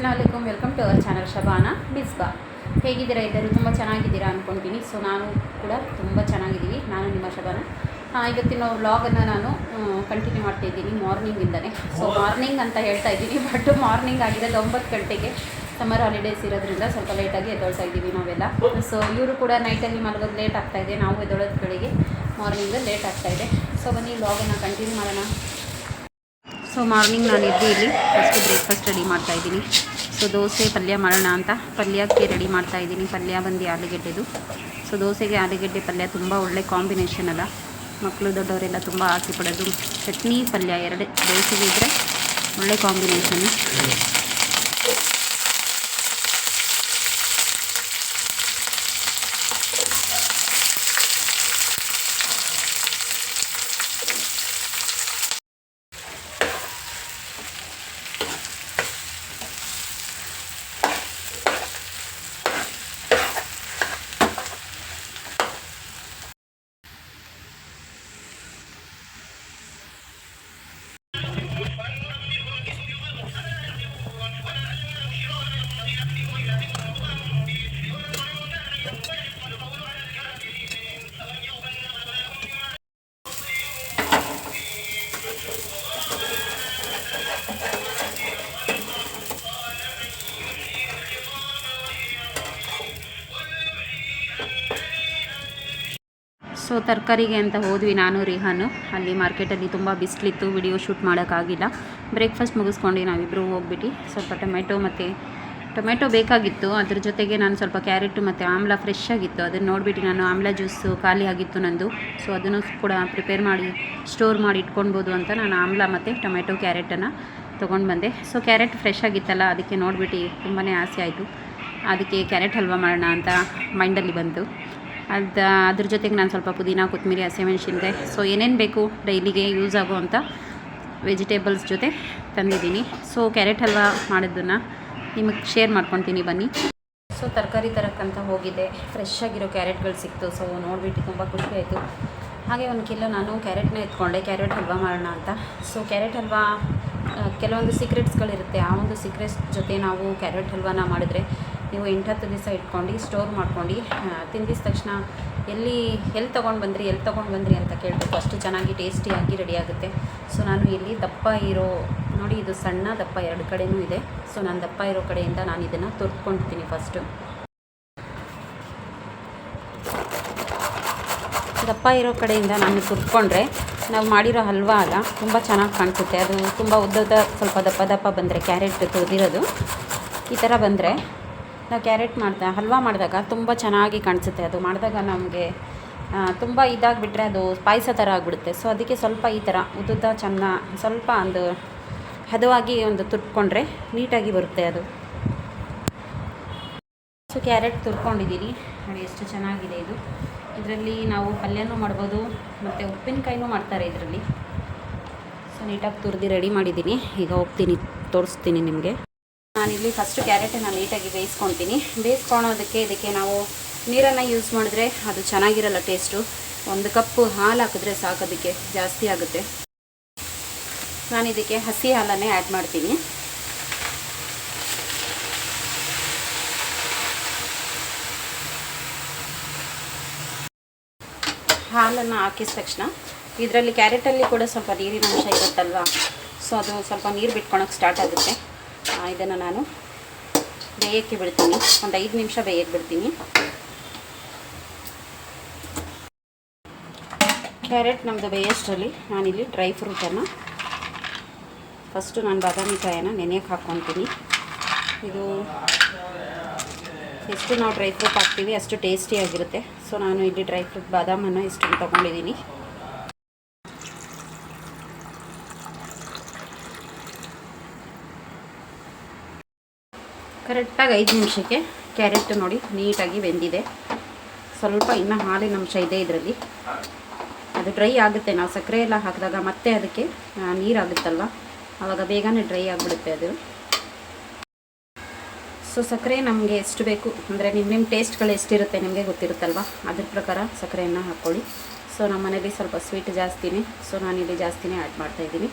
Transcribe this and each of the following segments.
ಅಸ್ಲಾಮಲೈಕುಮ್ welcome to our channel Shabana, ಬಿಸ್ಬಾ. ಹೇಗಿದ್ದೀರಾ ಇದ್ದರು ತುಂಬ ಚೆನ್ನಾಗಿದ್ದೀರಾ ಅಂದ್ಕೊತೀನಿ ಸೊ ನಾನು ಕೂಡ ತುಂಬ ಚೆನ್ನಾಗಿದ್ದೀವಿ. ನಾನು ನಿಮ್ಮ ಶಬಾನ. ಇವತ್ತಿನ ವ್ಲಾಗನ್ನು ನಾನು ಕಂಟಿನ್ಯೂ ಮಾಡ್ತಾ ಇದ್ದೀನಿ ಮಾರ್ನಿಂಗಿಂದನೇ. ಸೊ ಮಾರ್ನಿಂಗ್ ಅಂತ ಹೇಳ್ತಾ ಇದ್ದೀನಿ ಬಟ್ ಮಾರ್ನಿಂಗ್ ಆಗಿದೆ ಒಂಬತ್ತು ಗಂಟೆಗೆ. ಸಮ್ಮರ್ ಹಾಲಿಡೇಸ್ ಇರೋದ್ರಿಂದ ಸ್ವಲ್ಪ ಲೇಟಾಗಿ ಎದ್ದೊಳ್ತಾ ಇದ್ದೀವಿ ನಾವೆಲ್ಲ. ಸೊ ಇವರು ಕೂಡ ನೈಟಲ್ಲಿ ಮಲಗೋದು ಲೇಟ್ ಆಗ್ತಾ ಇದೆ. ನಾವು ಎದ್ದೊಳೋದು ಬೆಳಿಗ್ಗೆ ಮಾರ್ನಿಂಗ್ ಲೇಟ್ ಆಗ್ತಾ ಇದೆ. ಸೊ ಬನ್ನಿ, ವ್ಲಾಗನ್ನು ಕಂಟಿನ್ಯೂ ಮಾಡೋಣ. ಸೊ ಮಾರ್ನಿಂಗ್ ನಾನು ಇದ್ದೀನಿ ಇಲ್ಲಿ. ಫಸ್ಟ್ ಬ್ರೇಕ್ಫಾಸ್ಟ್ ರೆಡಿ ಮಾಡ್ತಾ ಸೊ ದೋಸೆ, ಪಲ್ಯ ಮಾಡೋಣ ಅಂತ ಪಲ್ಯಕ್ಕೆ ರೆಡಿ ಮಾಡ್ತಾ ಇದ್ದೀನಿ. ಪಲ್ಯ ಬಂದು ಆಲೂಗೆಡ್ಡೆದು. ಸೊ ದೋಸೆಗೆ ಆಲೂಗೆಡ್ಡೆ ಪಲ್ಯ ತುಂಬ ಒಳ್ಳೆ ಕಾಂಬಿನೇಷನ್ ಅಲ್ಲ. ಮಕ್ಕಳು ದೊಡ್ಡವರೆಲ್ಲ ತುಂಬ ಆಸೆ ಪಡೋದು. ಚಟ್ನಿ, ಪಲ್ಯ ಎರಡೇ ದೋಸೆಗೆ ಇದ್ದರೆ ಒಳ್ಳೆ ಕಾಂಬಿನೇಷನ್ನು ತರಕಾರಿಗೆ ಅಂತ ಹೋದ್ವಿ ನಾನು, ರಿಹಾನು. ಅಲ್ಲಿ ಮಾರ್ಕೆಟಲ್ಲಿ ತುಂಬ ಬಿಸಿಲಿತ್ತು, ವಿಡಿಯೋ ಶೂಟ್ ಮಾಡೋಕ್ಕಾಗಿಲ್ಲ. ಬ್ರೇಕ್ಫಾಸ್ಟ್ ಮುಗಿಸ್ಕೊಂಡು ನಾವಿಬ್ಬರು ಹೋಗ್ಬಿಟ್ಟು ಸ್ವಲ್ಪ ಟೊಮೆಟೊ ಮತ್ತು ಟೊಮೆಟೊ ಬೇಕಾಗಿತ್ತು. ಅದ್ರ ಜೊತೆಗೆ ನಾನು ಸ್ವಲ್ಪ ಕ್ಯಾರೆಟು ಮತ್ತು ಆಮ್ಲ ಫ್ರೆಶ್ ಆಗಿತ್ತು. ಅದನ್ನು ನೋಡಿಬಿಟ್ಟು ನಾನು ಆಮ್ಲ ಜ್ಯೂಸು ಖಾಲಿ ಆಗಿತ್ತು ನಂದು. ಸೊ ಅದನ್ನು ಕೂಡ ಪ್ರಿಪೇರ್ ಮಾಡಿ ಸ್ಟೋರ್ ಮಾಡಿ ಇಟ್ಕೊಳ್ಬೋದು ಅಂತ ನಾನು ಆಮ್ಲ ಮತ್ತು ಟೊಮೆಟೊ ಕ್ಯಾರೆಟನ್ನು ತೊಗೊಂಡು ಬಂದೆ. ಸೊ ಕ್ಯಾರೆಟ್ ಫ್ರೆಶ್ ಆಗಿತ್ತಲ್ಲ, ಅದಕ್ಕೆ ನೋಡಿಬಿಟ್ಟು ತುಂಬಾ ಆಸೆ ಆಯಿತು. ಅದಕ್ಕೆ ಕ್ಯಾರೆಟ್ ಹಲ್ವಾ ಮಾಡೋಣ ಅಂತ ಮೈಂಡಲ್ಲಿ ಬಂತು. ಅದು, ಅದ್ರ ಜೊತೆಗೆ ನಾನು ಸ್ವಲ್ಪ ಪುದೀನ ಕೊತ್ತಂಬರಿ ಹಸಿಮೆಣ್ಸಿನ್ಕಾಯಿ ಸೊ ಏನೇನು ಬೇಕು ಡೈಲಿಗೆ ಯೂಸ್ ಆಗುವಂಥ ವೆಜಿಟೇಬಲ್ಸ್ ಜೊತೆ ತಂದಿದ್ದೀನಿ. ಸೊ ಕ್ಯಾರೆಟ್ ಹಲ್ವಾ ಮಾಡಿದ್ದನ್ನು ನಿಮಗೆ ಶೇರ್ ಮಾಡ್ಕೊತೀನಿ, ಬನ್ನಿ. ಸೊ ತರಕಾರಿ ತರಕ್ಕಂತ ಹೋಗಿದ್ದೆ. ಫ್ರೆಶ್ ಆಗಿರೋ ಕ್ಯಾರೆಟ್ಗಳು ಸಿಕ್ತು ಸೊ ನೋಡಿಬಿಟ್ಟು ತುಂಬ ಖುಷಿ ಆಯಿತು. ಹಾಗೆ ಒಂದು ಕಿಲೋ ನಾನು ಕ್ಯಾರೆಟ್ನ ಎತ್ಕೊಂಡೆ ಕ್ಯಾರೆಟ್ ಹಲ್ವಾ ಮಾಡೋಣ ಅಂತ. ಸೊ ಕ್ಯಾರೆಟ್ ಹಲ್ವಾ ಕೆಲವೊಂದು ಸೀಕ್ರೆಟ್ಸ್ಗಳಿರುತ್ತೆ ಆ ಒಂದು ಸೀಕ್ರೆಟ್ಸ್ ಜೊತೆ ನಾವು ಕ್ಯಾರೆಟ್ ಹಲ್ವಾನ ಮಾಡಿದ್ರೆ ನೀವು ಎಂಟತ್ತು ದಿವಸ ಇಟ್ಕೊಂಡು ಸ್ಟೋರ್ ಮಾಡ್ಕೊಂಡು ತಿಂದಿದ ತಕ್ಷಣ ಎಲ್ಲಿ ಎಲ್ಲಿ ತೊಗೊಂಡು ಬಂದ್ರಿ, ಎಲ್ಲಿ ತೊಗೊಂಡು ಬಂದ್ರಿ ಅಂತ ಕೇಳಬೇಕು. ಅಷ್ಟು ಚೆನ್ನಾಗಿ ಟೇಸ್ಟಿಯಾಗಿ ರೆಡಿ ಆಗುತ್ತೆ. ಸೊ ನಾನು ಇಲ್ಲಿ ದಪ್ಪ ಇರೋ, ನೋಡಿ ಇದು ಸಣ್ಣ ದಪ್ಪ ಎರಡು ಕಡೆಯೂ ಇದೆ. ಸೊ ನಾನು ದಪ್ಪ ಇರೋ ಕಡೆಯಿಂದ ನಾನು ಇದನ್ನು ತುರ್ತ್ಕೊಂಡಿರ್ತೀನಿ ಫಸ್ಟು ದಪ್ಪ ಇರೋ ಕಡೆಯಿಂದ ನಾನು ತುರ್ಕೊಂಡ್ರೆ ನಾವು ಮಾಡಿರೋ ಹಲ್ವಾ ಅಲ್ಲ, ತುಂಬ ಚೆನ್ನಾಗಿ ಕಾಣಿಸುತ್ತೆ. ಅದು ತುಂಬ ಉದ್ದದ, ಸ್ವಲ್ಪ ದಪ್ಪ ದಪ್ಪ ಬಂದರೆ, ಕ್ಯಾರೆಟ್ ತುರಿದಿರೋದು. ಈ ಥರ ಬಂದರೆ ನಾವು ಕ್ಯಾರೆಟ್ ಮಾಡಿದ ಹಲ್ವಾ ಮಾಡಿದಾಗ ತುಂಬ ಚೆನ್ನಾಗಿ ಕಾಣಿಸುತ್ತೆ ಅದು. ಮಾಡಿದಾಗ ನಮಗೆ ತುಂಬ ಇದಾಗಿಬಿಟ್ರೆ ಅದು ಪಾಯಸ ಥರ ಆಗಿಬಿಡುತ್ತೆ. ಸೊ ಅದಕ್ಕೆ ಸ್ವಲ್ಪ ಈ ಥರ ಉದ್ದುದ್ದ ಚೆನ್ನ, ಸ್ವಲ್ಪ ಒಂದು ಹದವಾಗಿ ಒಂದು ತುರ್ಕೊಂಡ್ರೆ ನೀಟಾಗಿ ಬರುತ್ತೆ ಅದು. ಸೊ ಕ್ಯಾರೆಟ್ ತುರ್ಕೊಂಡಿದ್ದೀನಿ ನೋಡಿ, ಎಷ್ಟು ಚೆನ್ನಾಗಿದೆ ಇದು. ಇದರಲ್ಲಿ ನಾವು ಪಲ್ಯನೂ ಮಾಡ್ಬೋದು, ಮತ್ತು ಉಪ್ಪಿನಕಾಯಿನೂ ಮಾಡ್ತಾರೆ ಇದರಲ್ಲಿ. ಸೊ ನೀಟಾಗಿ ತುರಿದು ರೆಡಿ ಮಾಡಿದ್ದೀನಿ ಈಗ ಹೋಗ್ತೀನಿ, ತೋರಿಸ್ತೀನಿ ನಿಮಗೆ. ನಾನಿಲ್ಲಿ ಫಸ್ಟು ಕ್ಯಾರೆಟನ್ನು ನೀಟಾಗಿ ಬೇಯಿಸ್ಕೊತೀನಿ. ಬೇಯಿಸ್ಕೊಳೋದಕ್ಕೆ ಇದಕ್ಕೆ ನಾವು ನೀರನ್ನು ಯೂಸ್ ಮಾಡಿದ್ರೆ ಅದು ಚೆನ್ನಾಗಿರಲ್ಲ ಟೇಸ್ಟು ಒಂದು ಕಪ್ಪು ಹಾಲು ಹಾಕಿದ್ರೆ ಸಾಕು, ಅದಕ್ಕೆ ಜಾಸ್ತಿ ಆಗುತ್ತೆ. ನಾನು ಇದಕ್ಕೆ ಹಸಿ ಹಾಲನ್ನೇ ಆ್ಯಡ್ ಮಾಡ್ತೀನಿ. ಹಾಲನ್ನು ಹಾಕಿದ ತಕ್ಷಣ ಇದರಲ್ಲಿ ಕ್ಯಾರೆಟಲ್ಲಿ ಕೂಡ ಸ್ವಲ್ಪ ನೀರಿನ ಅಂಶ ಇರುತ್ತಲ್ವ? ಸೊ ಅದು ಸ್ವಲ್ಪ ನೀರು ಬಿಟ್ಕೊಳಕ್ಕೆ ಸ್ಟಾರ್ಟ್ ಆಗುತ್ತೆ. ಇದನ್ನು ನಾನು ಬೇಯಕ್ಕೆ ಬಿಡ್ತೀನಿ. ಒಂದು ಐದು ನಿಮಿಷ ಬೇಯಕ್ಕೆ ಬಿಡ್ತೀನಿ. ಕ್ಯಾರೆಟ್ ನಮ್ಮದು ಬೇಯೋಷ್ಟರಲ್ಲಿ ನಾನಿಲ್ಲಿ ಡ್ರೈ ಫ್ರೂಟನ್ನು ಫಸ್ಟು ನಾನು ಬಾದಾಮಿ ಕಾಯನ್ನು ನೆನೆಯಕ್ಕೆ ಹಾಕ್ಕೊತೀನಿ ಇದು ಎಷ್ಟು ನಾವು ಡ್ರೈ ಫ್ರೂಟ್ ಹಾಕ್ತೀವಿ ಅಷ್ಟು ಟೇಸ್ಟಿಯಾಗಿರುತ್ತೆ ಸೊ ನಾನು ಇಲ್ಲಿ ಡ್ರೈ ಫ್ರೂಟ್ ಬಾದಾಮನ್ನು ಇಷ್ಟನ್ನು ತೊಗೊಂಡಿದ್ದೀನಿ. ಕರೆಕ್ಟಾಗಿ ಐದು ನಿಮಿಷಕ್ಕೆ ಕ್ಯಾರೆಟ್ ನೋಡಿ ನೀಟಾಗಿ ಬೆಂದಿದೆ. ಸ್ವಲ್ಪ ಇನ್ನೂ ಹಾಲಿನ ಅಂಶ ಇದೆ ಇದರಲ್ಲಿ. ಅದು ಡ್ರೈ ಆಗುತ್ತೆ. ನಾವು ಸಕ್ಕರೆ ಎಲ್ಲ ಹಾಕಿದಾಗ ಮತ್ತೆ ಅದಕ್ಕೆ ನೀರಾಗುತ್ತಲ್ಲ ಆವಾಗ ಬೇಗನೆ ಡ್ರೈ ಆಗಿಬಿಡುತ್ತೆ ಅದು. ಸೊ, ಸಕ್ಕರೆ ನಮಗೆ ಎಷ್ಟು ಬೇಕು? ಅಂದರೆ ನಿಮ್ಮ ನಿಮ್ಮ ಟೇಸ್ಟ್ಗಳು ಎಷ್ಟಿರುತ್ತೆ ನಿಮಗೆ ಗೊತ್ತಿರುತ್ತಲ್ವ? ಅದ್ರ ಪ್ರಕಾರ ಸಕ್ಕರೆಯನ್ನು ಹಾಕ್ಕೊಳ್ಳಿ. ಸೊ ನಮ್ಮ ಮನೇಲಿ ಸ್ವಲ್ಪ ಸ್ವೀಟ್ ಜಾಸ್ತಿನೇ. ಸೊ, ನಾನಿಲ್ಲಿ ಜಾಸ್ತಿನೇ ಆ್ಯಡ್ ಮಾಡ್ತಾಯಿದ್ದೀನಿ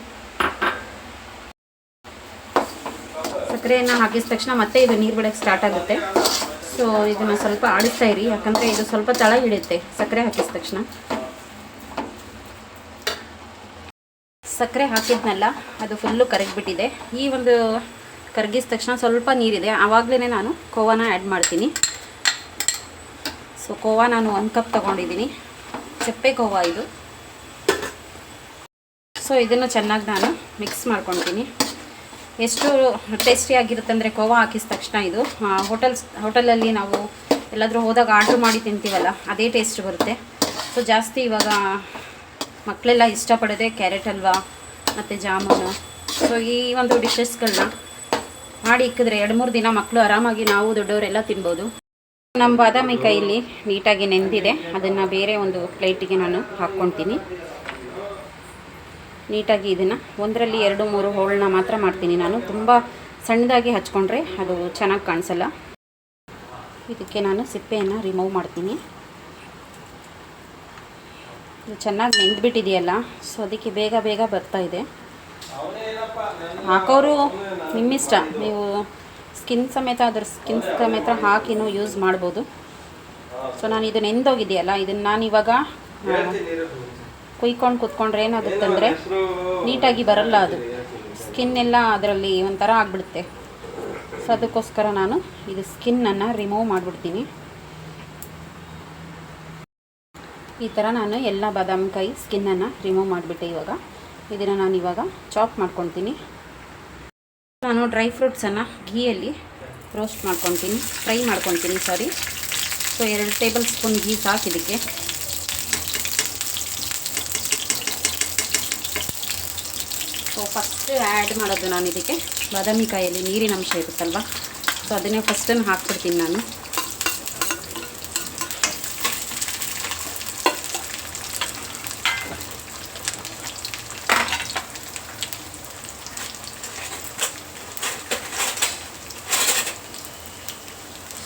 ಸಕ್ಕರೆಯನ್ನು ಹಾಕಿದ ತಕ್ಷಣ ಮತ್ತೆ ಇದು ನೀರು ಬಿಡೋಕ್ಕೆ ಸ್ಟಾರ್ಟ್ ಆಗುತ್ತೆ. ಸೊ ಇದನ್ನು ಸ್ವಲ್ಪ ಆಡಿಸ್ತಾ ಇರಿ. ಯಾಕಂದರೆ ಇದು ಸ್ವಲ್ಪ ತಳ ಹಿಡಿಯುತ್ತೆ. ಸಕ್ಕರೆ ಹಾಕಿದ ತಕ್ಷಣ. ಸಕ್ಕರೆ ಹಾಕಿದ್ನಲ್ಲ, ಅದು ಫುಲ್ಲು ಕರಗಿಬಿಟ್ಟಿದೆ. ಈ ಒಂದು ಕರಗಿದ ತಕ್ಷಣ ಸ್ವಲ್ಪ ನೀರಿದೆ. ಆವಾಗಲೇ ನಾನು ಕೋವಾನ ಆ್ಯಡ್ ಮಾಡ್ತೀನಿ. ಸೊ ಕೋವಾ ನಾನು ಒಂದು ಕಪ್ ತೊಗೊಂಡಿದ್ದೀನಿ. ಚಪ್ಪೆ ಕೋವಾ ಇದು. ಸೊ ಇದನ್ನು ಚೆನ್ನಾಗಿ ನಾನು ಮಿಕ್ಸ್ ಮಾಡ್ಕೊತೀನಿ. ಎಷ್ಟು ಟೇಸ್ಟಿಯಾಗಿರುತ್ತೆ ಅಂದರೆ ಕೋವಾ ಹಾಕಿದ ತಕ್ಷಣ ಇದು. ಹೋಟೆಲ್ಸ್ ಹೋಟೆಲಲ್ಲಿ ನಾವು ಎಲ್ಲಾದರೂ ಹೋದಾಗ ಆರ್ಡ್ರ್ ಮಾಡಿ ತಿಂತೀವಲ್ಲ, ಅದೇ ಟೇಸ್ಟ್ ಬರುತ್ತೆ. ಸೊ ಜಾಸ್ತಿ ಇವಾಗ ಮಕ್ಕಳೆಲ್ಲ ಇಷ್ಟಪಡೋದೆ ಕ್ಯಾರೆಟ್ ಹಲ್ವಾ ಮತ್ತು ಜಾಮೂನು. ಸೊ ಈ ಒಂದು ಡಿಶಸ್ಗಳನ್ನ ಮಾಡಿ ಇಕ್ಕಿದ್ರೆ ಎರಡು ಮೂರು ದಿನ ಮಕ್ಕಳು ಆರಾಮಾಗಿ ನಾವು ದೊಡ್ಡವರೆಲ್ಲ ತಿನ್ಬೋದು. ನಮ್ಮ ಬಾದಾಮಿ ಕೈಯಲ್ಲಿ ನೀಟಾಗಿ ನೆಂದಿದೆ. ಅದನ್ನು ಬೇರೆ ಒಂದು ಪ್ಲೇಟಿಗೆ ನಾನು ಹಾಕ್ಕೊಳ್ತೀನಿ ನೀಟಾಗಿ ಇದನ್ನು ಒಂದರಲ್ಲಿ ಎರಡು, ಮೂರು ಹೋಳನ್ನ ಮಾತ್ರ ಮಾಡ್ತೀನಿ ನಾನು. ತುಂಬ ಸಣ್ಣದಾಗಿ ಹಚ್ಕೊಂಡ್ರೆ ಅದು ಚೆನ್ನಾಗಿ ಕಾಣಿಸಲ್ಲ. ಇದಕ್ಕೆ ನಾನು ಸಿಪ್ಪೆಯನ್ನು ರಿಮೂವ್ ಮಾಡ್ತೀನಿ. ಇದು ಚೆನ್ನಾಗಿ ನೆಂದ್ಬಿಟ್ಟಿದೆಯಲ್ಲ ಸೊ ಅದಕ್ಕೆ ಬೇಗ ಬೇಗ ಬರ್ತಾ ಇದೆ. ಹಾಕೋರು ನಿಮ್ಮಿಷ್ಟ. ನೀವು ಸ್ಕಿನ್ ಸಮೇತ ಅದ್ರ ಸ್ಕಿನ್ ಸಮೇತ ಹಾಕಿನೂ ಯೂಸ್ ಮಾಡ್ಬೋದು. ಸೊ ನಾನು ಇದು ನೆಂದೋಗಿದೆಯಲ್ಲ, ಇದನ್ನು ನಾನು ಇವಾಗ ಕುಯ್ಕೊಂಡು ಕುತ್ಕೊಂಡ್ರೆ ಏನಾಗುತ್ತೆ ಅಂದರೆ ನೀಟಾಗಿ ಬರಲ್ಲ ಅದು. ಸ್ಕಿನ್ ಎಲ್ಲ ಅದರಲ್ಲಿ ಒಂಥರ ಆಗಿಬಿಡುತ್ತೆ. ಸೊ ಅದಕ್ಕೋಸ್ಕರ ನಾನು ಇದು ಸ್ಕಿನ್ನನ್ನು ರಿಮೂವ್ ಮಾಡಿಬಿಡ್ತೀನಿ. ಈ ಥರ ನಾನು ಎಲ್ಲ ಬಾದಾಮಿಕಾಯಿ ಸ್ಕಿನ್ನನ್ನು ರಿಮೂವ್ ಮಾಡಿಬಿಟ್ಟೆ ಇವಾಗ. ಇದನ್ನು ನಾನು ಇವಾಗ ಚಾಪ್ ಮಾಡ್ಕೊತೀನಿ. ನಾನು ಡ್ರೈ ಫ್ರೂಟ್ಸನ್ನು ಘೀಯಲ್ಲಿ ರೋಸ್ಟ್ ಮಾಡ್ಕೊತೀನಿ ಫ್ರೈ ಮಾಡ್ಕೊತೀನಿ ಸಾರಿ ಸೊ ಎರಡು ಟೇಬಲ್ ಸ್ಪೂನ್ ಘೀ ಸಾಕಿದ್ದಕ್ಕೆ ಸೊ ಫಸ್ಟ್ ಆ್ಯಡ್ ಮಾಡೋದು ನಾನು ಇದಕ್ಕೆ. ಬಾದಾಮಿ ಕಾಯಲ್ಲಿ ನೀರಿನ ಅಂಶ ಇರುತ್ತಲ್ವ? ಸೊ ಅದನ್ನೇ ಫಸ್ಟನ್ನು ಹಾಕ್ಬಿಡ್ತೀನಿ ನಾನು.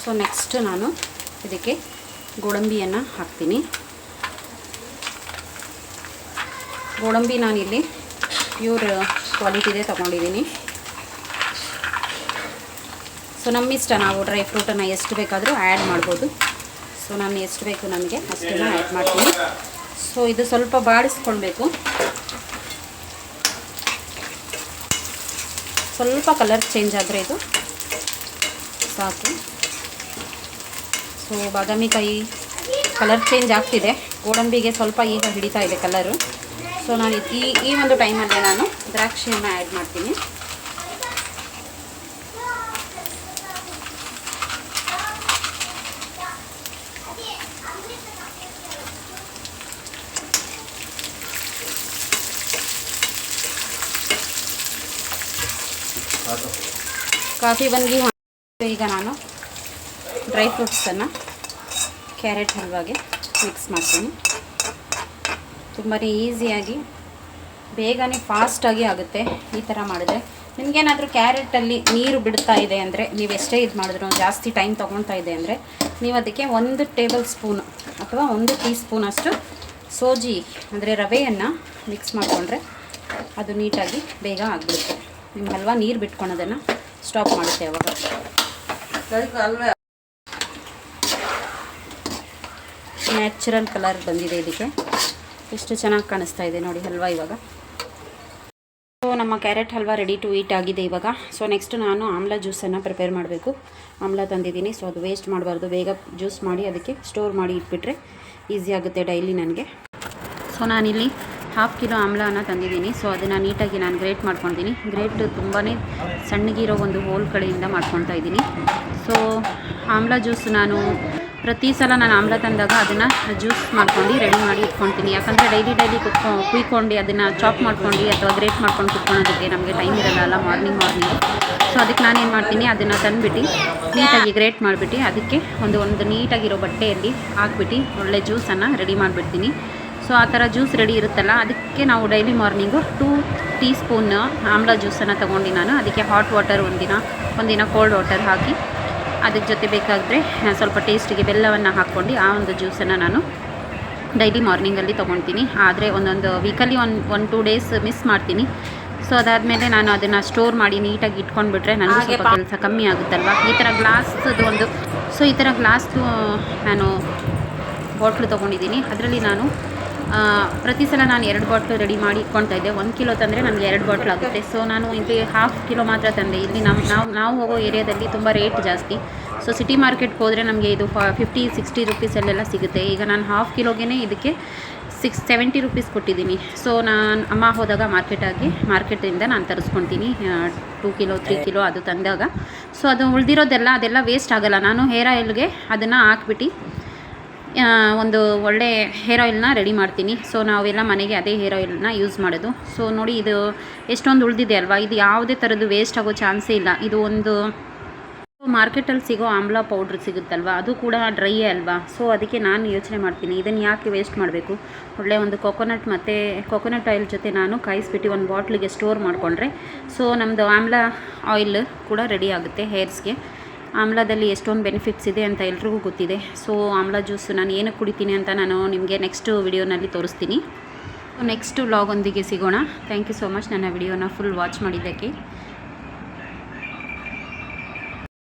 ಸೊ ನೆಕ್ಸ್ಟ್ ನಾನು ಇದಕ್ಕೆ ಗೋಡಂಬಿಯನ್ನು ಹಾಕ್ತೀನಿ. ಗೋಡಂಬಿ ನಾನಿಲ್ಲಿ ಪ್ಯೂರ್ ಕ್ವಾಲಿಟಿದೇ ತೊಗೊಂಡಿದ್ದೀನಿ. ಸೊ ನಮ್ಮಿಷ್ಟ ನಾವು ಡ್ರೈ ಫ್ರೂಟನ್ನು ಎಷ್ಟು ಬೇಕಾದರೂ ಆ್ಯಡ್ ಮಾಡ್ಬೋದು. ಸೊ ನಾನು ಎಷ್ಟು ಬೇಕು ನಮಗೆ ಅಷ್ಟನ್ನು ಆ್ಯಡ್ ಮಾಡ್ತೀನಿ. ಸೊ ಇದು ಸ್ವಲ್ಪ ಬಾಡಿಸ್ಕೊಳ್ಬೇಕು. ಸ್ವಲ್ಪ ಕಲರ್ ಚೇಂಜ್ ಆದರೆ ಇದು ಸಾಕು. ಸೊ ಬಾದಾಮಿ ಕಾಯಿ ಕಲರ್ ಚೇಂಜ್ ಆಗ್ತಿದೆ. ಗೋಡಂಬಿಗೆ ಸ್ವಲ್ಪ ಈಗ ಹಿಡಿತಾ ಇದೆ ಕಲರು ಸೊ ನಾನು ಈ ಈ ಒಂದು ಟೈಮಲ್ಲೇ ನಾನು ದ್ರಾಕ್ಷಿಯನ್ನು ಆ್ಯಡ್ ಮಾಡ್ತೀನಿ. ಕಾಫಿ ಬಂದು ಈಗ ನಾನು ಡ್ರೈ ಫ್ರೂಟ್ಸನ್ನು ಕ್ಯಾರೆಟ್ ಹಲ್ವಾಗೆ ಮಿಕ್ಸ್ ಮಾಡ್ತೀನಿ. ತುಂಬಾ ಈಸಿಯಾಗಿ ಬೇಗನೆ ಫಾಸ್ಟಾಗಿ ಆಗುತ್ತೆ ಈ ಥರ ಮಾಡಿದ್ರೆ. ನಿಮಗೇನಾದರೂ ಕ್ಯಾರೆಟಲ್ಲಿ ನೀರು ಬಿಡ್ತಾ ಇದೆ ಅಂದರೆ ನೀವು ಎಷ್ಟೇ ಇದು ಮಾಡಿದ್ರು ಜಾಸ್ತಿ ಟೈಮ್ ತೊಗೊಳ್ತಾ ಇದೆ ಅಂದರೆ ನೀವು ಅದಕ್ಕೆ ಒಂದು ಟೇಬಲ್ ಸ್ಪೂನ್ ಅಥವಾ ಒಂದು ಟೀ ಸ್ಪೂನಷ್ಟು ಸೋಜಿ ಅಂದರೆ ರವೆಯನ್ನು ಮಿಕ್ಸ್ ಮಾಡಿಕೊಂಡ್ರೆ ಅದು ನೀಟಾಗಿ ಬೇಗ ಆಗಿಬಿಡುತ್ತೆ. ನಿಮ್ಮ ಹಲ್ವಾ ನೀರು ಬಿಟ್ಕೊಳೋದನ್ನು ಸ್ಟಾಪ್ ಮಾಡುತ್ತೆ ಅವಾಗ. ನ್ಯಾಚುರಲ್ ಕಲರ್ ಬಂದಿದೆ ಇದಕ್ಕೆ. ಎಷ್ಟು ಚೆನ್ನಾಗಿ ಕಾಣಿಸ್ತಾ ಇದೆ ನೋಡಿ ಹಲ್ವಾ ಇವಾಗ. ಸೊ ನಮ್ಮ carrot halwa ready to eat ಆಗಿದೆ ಇವಾಗ. ಸೊ ನೆಕ್ಸ್ಟ್ ನಾನು ಆಮ್ಲ ಜ್ಯೂಸನ್ನು ಪ್ರಿಪೇರ್ ಮಾಡಬೇಕು. ಆಮ್ಲ ತಂದಿದ್ದೀನಿ. ಸೊ ಅದು ವೇಸ್ಟ್ ಮಾಡಬಾರ್ದು. ಬೇಗ ಜ್ಯೂಸ್ ಮಾಡಿ ಅದಕ್ಕೆ ಸ್ಟೋರ್ ಮಾಡಿ ಇಟ್ಬಿಟ್ರೆ ಈಸಿ ಆಗುತ್ತೆ ಡೈಲಿ ನನಗೆ. ಸೊ ನಾನಿಲ್ಲಿ ಹಾಫ್ ಕಿಲೋ ಆಮ್ಲನ ತಂದಿದ್ದೀನಿ. ಸೊ ಅದನ್ನು ನೀಟಾಗಿ ನಾನು ಗ್ರೇಟ್ ಮಾಡ್ಕೊತೀನಿ. ಗ್ರೇಟ್ ತುಂಬಾ ಸಣ್ಣಗಿರೋ ಒಂದು ಹೋಲ್ ಕಡೆಯಿಂದ ಮಾಡ್ಕೊಳ್ತಾ ಇದ್ದೀನಿ. ಸೊ ಆಮ್ಲ ಜ್ಯೂಸ್ ನಾನು ಪ್ರತಿ ಸಲ ನಾನು ಆಮ್ಲ ತಂದಾಗ ಅದನ್ನು ಜ್ಯೂಸ್ ಮಾಡ್ಕೊಂಡು ರೆಡಿ ಮಾಡಿ ಇಟ್ಕೊತೀನಿ. ಯಾಕಂದರೆ ಡೈಲಿ ಡೈಲಿ ಕುತ್ಕೊ ಕುಯ್ಕೊಂಡು ಅದನ್ನು ಚಾಪ್ ಮಾಡ್ಕೊಂಡು ಅಥವಾ ಗ್ರೇಟ್ ಮಾಡ್ಕೊಂಡು ಕುತ್ಕೊಳೋದಕ್ಕೆ ನಮಗೆ ಟೈಮ್ ಇರಲ್ಲ ಮಾರ್ನಿಂಗ್ ಮಾರ್ನಿಂಗ್ ಸೊ ಅದಕ್ಕೆ ನಾನು ಏನು ಮಾಡ್ತೀನಿ, ಅದನ್ನು ತಂದುಬಿಟ್ಟು ನೀಟಾಗಿ ಗ್ರೇಟ್ ಮಾಡಿಬಿಟ್ಟು ಅದಕ್ಕೆ ಒಂದು ಒಂದು ನೀಟಾಗಿರೋ ಬಟ್ಟೆಯಲ್ಲಿ ಹಾಕ್ಬಿಟ್ಟು ಒಳ್ಳೆ ಜ್ಯೂಸನ್ನು ರೆಡಿ ಮಾಡಿಬಿಡ್ತೀನಿ. ಸೊ ಆ ಥರ ಜ್ಯೂಸ್ ರೆಡಿ ಇರುತ್ತಲ್ಲ ಅದಕ್ಕೆ ನಾವು daily morning two tea spoon amla ಜ್ಯೂಸನ್ನು ತೊಗೊಂಡು ನಾನು. ಅದಕ್ಕೆ ಹಾಟ್ ವಾಟರ್ ಒಂದಿನ ಒಂದಿನ ಕೋಲ್ಡ್ ವಾಟರ್ ಹಾಕಿ ಅದಕ್ಕೆ ಜೊತೆ ಬೇಕಾದರೆ ಸ್ವಲ್ಪ ಟೇಸ್ಟಿಗೆ ಬೆಲ್ಲವನ್ನು ಹಾಕ್ಕೊಂಡು ಆ ಒಂದು ಜ್ಯೂಸನ್ನು ನಾನು ಡೈಲಿ ಮಾರ್ನಿಂಗಲ್ಲಿ ತೊಗೊಳ್ತೀನಿ ಆದರೆ ಒಂದೊಂದು ವೀಕಲ್ಲಿ one one two days miss ಮಾಡ್ತೀನಿ. ಸೊ ಅದಾದಮೇಲೆ ನಾನು ಅದನ್ನು ಸ್ಟೋರ್ ಮಾಡಿ ನೀಟಾಗಿ ಇಟ್ಕೊಂಡ್ಬಿಟ್ರೆ ನನಗೆ ಸ್ವಲ್ಪ ಕೆಲಸ ಕಮ್ಮಿ ಆಗುತ್ತಲ್ವ? ಈ ಥರ ಗ್ಲಾಸ್ದು ಒಂದು ಸೊ ಈ ಥರ ಗ್ಲಾಸ್ದು ನಾನು ಬಾಟ್ಲು ತೊಗೊಂಡಿದ್ದೀನಿ. ಅದರಲ್ಲಿ ನಾನು ಪ್ರತಿ ಸಲ ನಾನು ಎರಡು ಬಾಟ್ಲು ರೆಡಿ ಮಾಡಿ ಇಟ್ಕೊಳ್ತಾ ಇದ್ದೆ. ಒಂದು ಕಿಲೋ ತಂದರೆ ನನಗೆ ಎರಡು ಬಾಟ್ಲ್ ಆಗುತ್ತೆ. ಸೊ ನಾನು ಇಲ್ಲಿ ಹಾಫ್ ಕಿಲೋ ಮಾತ್ರ ತಂದೆ. ಇಲ್ಲಿ ನಮ್ಮ ನಾವು ನಾವು ಹೋಗೋ ಏರಿಯಾದಲ್ಲಿ ತುಂಬ ರೇಟ್ ಜಾಸ್ತಿ. ಸೊ ಸಿಟಿ ಮಾರ್ಕೆಟ್ಗೆ ಹೋದರೆ ನಮಗೆ ಇದು ಫಿಫ್ಟಿ ಸಿಕ್ಸ್ಟಿ ರುಪೀಸಲ್ಲೆಲ್ಲ ಸಿಗುತ್ತೆ. ಈಗ ನಾನು ಹಾಫ್ ಕಿಲೋಗೆ ಇದಕ್ಕೆ ಸಿಕ್ಸ್ ಸೆವೆಂಟಿ ರುಪೀಸ್ ಕೊಟ್ಟಿದ್ದೀನಿ. ಸೊ ನಾನು ಅಮ್ಮ ಹೋದಾಗ ಮಾರ್ಕೆಟಾಗಿ ಮಾರ್ಕೆಟಿಂದ ನಾನು ತರಿಸ್ಕೊತೀನಿ. ಟೂ ಕಿಲೋ ತ್ರೀ ಕಿಲೋ ಅದು ತಂದಾಗ. ಸೊ ಅದು ಉಳಿದಿರೋದೆಲ್ಲ, ಅದೆಲ್ಲ ವೇಸ್ಟ್ ಆಗೋಲ್ಲ. ನಾನು ಹೇರ್ ಆಯಿಲ್ಗೆ ಅದನ್ನು ಹಾಕ್ಬಿಟ್ಟು ಒಂದು ಒಳ್ಳೆ ಹೇರ್ ಆಯಿಲ್ನ ರೆಡಿ ಮಾಡ್ತೀನಿ. ಸೊ ನಾವೆಲ್ಲ ಮನೆಗೆ ಅದೇ ಹೇರ್ ಆಯಿಲ್ನ ಯೂಸ್ ಮಾಡೋದು. ಸೊ ನೋಡಿ ಇದು ಎಷ್ಟೊಂದು ಉಳಿದಿದೆ ಅಲ್ವಾ? ಇದು ಯಾವುದೇ ಥರದ್ದು ವೇಸ್ಟ್ ಆಗೋ ಚಾನ್ಸೇ ಇಲ್ಲ. ಇದು ಒಂದು ಮಾರ್ಕೆಟಲ್ಲಿ ಸಿಗೋ ಆಮ್ಲ ಪೌಡ್ರ್ ಸಿಗುತ್ತಲ್ವ? ಅದು ಕೂಡ ಡ್ರೈಯೇ ಅಲ್ವಾ? ಸೊ ಅದಕ್ಕೆ ನಾನು ಯೋಚನೆ ಮಾಡ್ತೀನಿ. ಇದನ್ನು ಯಾಕೆ ವೇಸ್ಟ್ ಮಾಡಬೇಕು? ಒಳ್ಳೆ ಒಂದು ಕೊಕೊನಟ್ ಮತ್ತು ಕೊಕೊನಟ್ ಆಯಿಲ್ ಜೊತೆ ನಾನು ಕಾಯಿಸ್ಬಿಟ್ಟು ಒಂದು ಬಾಟ್ಲಿಗೆ ಸ್ಟೋರ್ ಮಾಡಿಕೊಂಡ್ರೆ ಸೊ ನಮ್ಮದು ಆಮ್ಲ ಆಯಿಲ್ ಕೂಡ ರೆಡಿ ಆಗುತ್ತೆ ಹೇರ್ಸ್ಗೆ ಆಮ್ಲದಲ್ಲಿ ಎಷ್ಟೊಂದು ಬೆನಿಫಿಟ್ಸ್ ಇದೆ ಅಂತ ಎಲ್ರಿಗೂ ಗೊತ್ತಿದೆ. ಸೊ ಆಮ್ಲ ಜ್ಯೂಸ್ ನಾನು ಏನಕ್ಕೆ ಕುಡಿತೀನಿ ಅಂತ ನಾನು ನಿಮಗೆ ನೆಕ್ಸ್ಟ್ ವಿಡಿಯೋನಲ್ಲಿ ತೋರಿಸ್ತೀನಿ. ನೆಕ್ಸ್ಟ್ ವ್ಲಾಗೊಂದಿಗೆ ಸಿಗೋಣ. ಥ್ಯಾಂಕ್ ಯು ಸೋ ಮಚ್ ನನ್ನ ವಿಡಿಯೋನ ಫುಲ್ ವಾಚ್ ಮಾಡಿದ್ದಕ್ಕೆ.